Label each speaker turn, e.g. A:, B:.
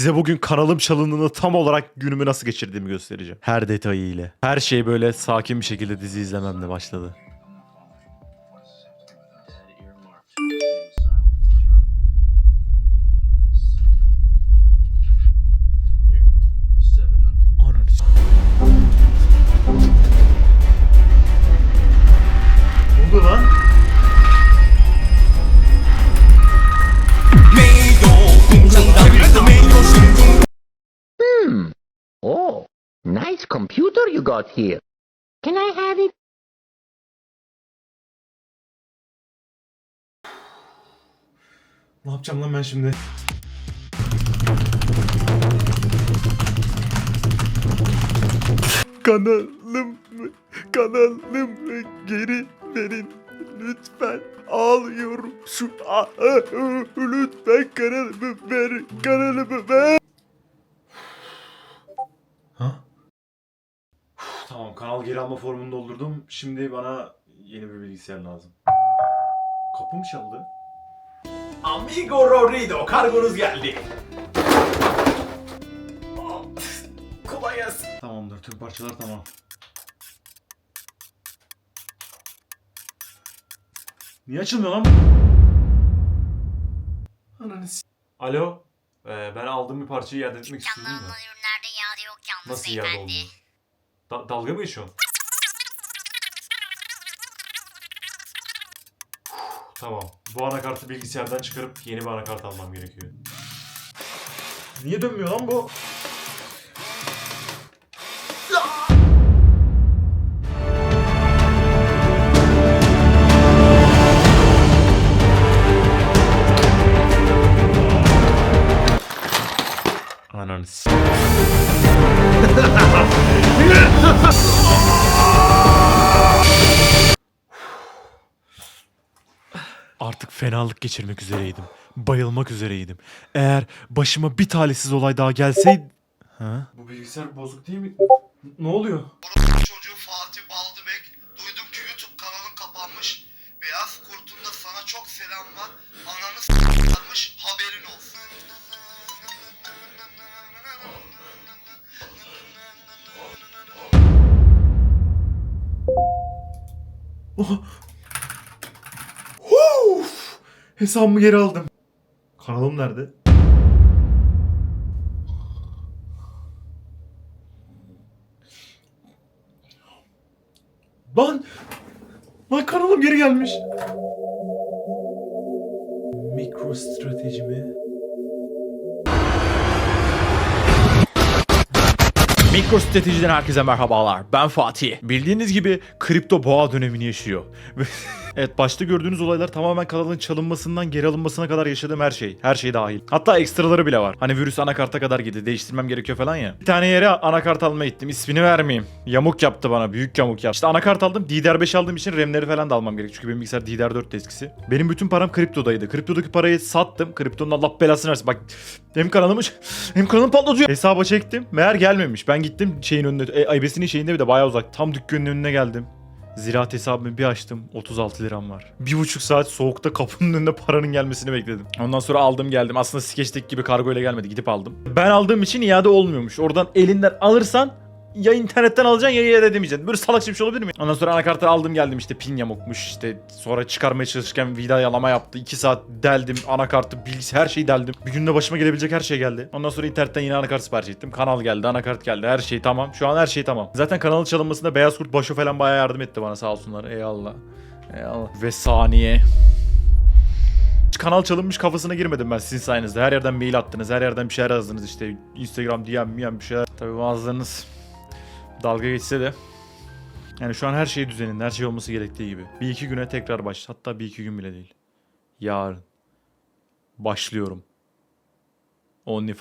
A: Size bugün kanalım çalındığını tam olarak günümü nasıl geçirdiğimi göstereceğim. Her detayıyla. Her şey böyle sakin bir şekilde dizi izlememle başladı.
B: Computer you got here. Can I have it?
A: Ne yapacağım lan ben şimdi? Kanalım, kanalım geri verin lütfen. Ağlıyorum şu lütfen kanalımı ver, kanalımı ver. Tamam kanal geri alma formunu doldurdum. Şimdi bana yeni bir bilgisayar lazım. Kapı mı çaldı?
C: Amigo Rorido kargonuz geldi. Kolay gelsin.
A: Tamamdır tüm parçalar tamam. Niye açılmıyor lan? bu? Ananı s- Alo. Ee, ben aldığım bir parçayı iade etmek
D: ürünlerde yok yalnız
A: Nasıl iade
D: beyefendi.
A: olmuyor? Da- dalga mı geçiyorsun? tamam. Bu anakartı bilgisayardan çıkarıp yeni bir anakart almam gerekiyor. Niye dönmüyor lan bu? Ananı s- Artık fenalık geçirmek üzereydim. Bayılmak üzereydim. Eğer başıma bir talihsiz olay daha gelseydi... Ha? Bu bilgisayar bozuk değil mi? Ne oluyor?
E: çocuğu Fatih Baldıbek. Duydum ki YouTube kanalın kapanmış. Beyaz Kurt'un da sana çok selam var. Ananı s**larmış haberin olsun.
A: Uf! Hesabımı geri aldım. Kanalım nerede? Lan! Lan kanalım geri gelmiş. Mikro strateji mi? Mikro stratejiden herkese merhabalar. Ben Fatih. Bildiğiniz gibi kripto boğa dönemini yaşıyor. evet başta gördüğünüz olaylar tamamen kanalın çalınmasından geri alınmasına kadar yaşadığım her şey. Her şey dahil. Hatta ekstraları bile var. Hani virüs anakarta kadar gitti. Değiştirmem gerekiyor falan ya. Bir tane yere anakart almaya gittim. İsmini vermeyeyim. Yamuk yaptı bana. Büyük yamuk yaptı. İşte anakart aldım. DDR5 aldığım için RAM'leri falan da almam gerek. Çünkü benim bilgisayar DDR4 eskisi. Benim bütün param kriptodaydı. Kriptodaki parayı sattım. Kriptonun Allah belasını versin. Bak hem kanalımı hem kanalım patlatıyor. Hesaba çektim. Meğer gelmemiş. Ben gittim şeyin önünde. E, IBS'inin şeyinde bir de bayağı uzak. Tam dükkanın önüne geldim. Ziraat hesabımı bir açtım. 36 liram var. Bir buçuk saat soğukta kapının önünde paranın gelmesini bekledim. Ondan sonra aldım geldim. Aslında skeçteki gibi kargo ile gelmedi. Gidip aldım. Ben aldığım için iade olmuyormuş. Oradan elinden alırsan ya internetten alacaksın ya iade edemeyeceksin. Böyle salakça bir şey olabilir mi? Ondan sonra anakartı aldım geldim işte pin yamukmuş işte sonra çıkarmaya çalışırken vida yalama yaptı. 2 saat deldim anakartı bilgisayar her şeyi deldim. Bir günde başıma gelebilecek her şey geldi. Ondan sonra internetten yine anakart sipariş ettim. Kanal geldi anakart geldi her şey tamam. Şu an her şey tamam. Zaten kanalın çalınmasında Beyaz Kurt Başo falan bayağı yardım etti bana sağ olsunlar. Eyvallah. Eyvallah. Ve saniye. Kanal çalınmış kafasına girmedim ben sizin sayenizde. Her yerden mail attınız, her yerden bir şeyler yazdınız işte. Instagram, DM, DM bir şeyler. Tabii bazılarınız dalga geçse de. Yani şu an her şey düzeninde, her şey olması gerektiği gibi. Bir iki güne tekrar baş. Hatta bir iki gün bile değil. Yarın. Başlıyorum. OnlyFans.